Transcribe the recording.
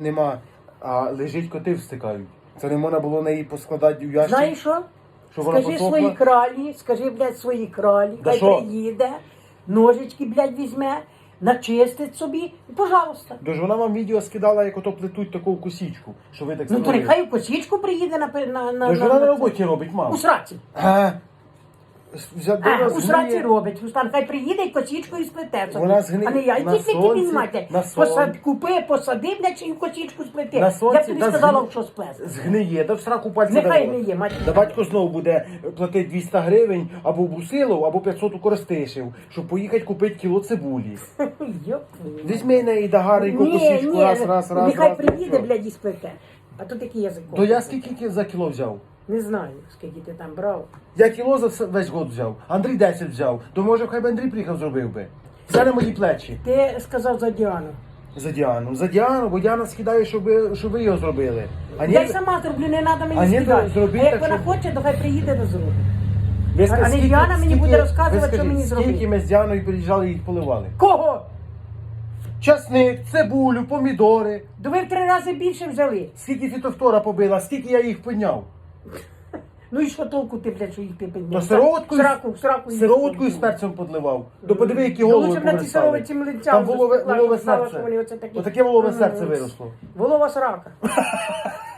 нема, а лежить коти встикають. Це не можна було неї поскладати в ящик, Знаєш що? щоб вона Скажи посохла. своїй кралі, скажи, блядь, своїй кралі, Да хай що? приїде, ножички, блядь, візьме, начистить собі, і пожалуйста. Тож вона вам відео скидала, як ото плетуть таку косічку, що ви так Ну то сказали. нехай в косічку приїде на пе- на, на, Тож на, вона на на- роботі робить, мам. у сраці. А, А, вона у сраці робить. Рустам, хай приїде і косічку і сплете. собі. Вона згниє А не я. на Іди тільки сонці, піднімайте. на сон- Посад, купи, посади, блядь, і косічку сплети. На Я сонці, б тобі да, сказала, згни- що сплести. Згниє, да в сраку пальця Нехай не мать. Да батько знову буде платити 200 гривень або в або 500 у Коростишів, щоб поїхати купити кіло цибулі. Йоп твою. Візьми неї да гарненьку Ні, косічку, ні, раз, раз, раз. нехай раз, приїде, все. блядь, і сплете. А то такий язик. То я скільки за кіло взяв? Не знаю, скільки ти там брав. Я кіло за весь год взяв. Андрій 10 взяв. То може хай би Андрій приїхав зробив би. Це на мої плечі. Ти сказав за Діану. За Діану. За Діану, бо Діана скидає, щоб, ви- щоб ви його зробили. А ні, Я й сама зроблю, не треба А мені ні, скидати. то зробіть А як так, вона щоб- хоче, то хай приїде до зробить. ви а не Діана мені буде розказувати, ви що скажіть, мені зробити. Скільки ми з Діаною приїжджали і поливали? Кого? Часник, цибулю, помідори. То ви в три рази більше взяли. Скільки фітофтора побила, скільки я їх підняв. Ну і що толку ти, блядь, що їх ти підняв? На сироватку, Сраку, сраку. сироватку і з перцем подливав. То подиви, які Ну, голови лучше б на ці повиростали. сировиці млинця Там волове, волове серце. Отаке волове серце виросло. Волова срака.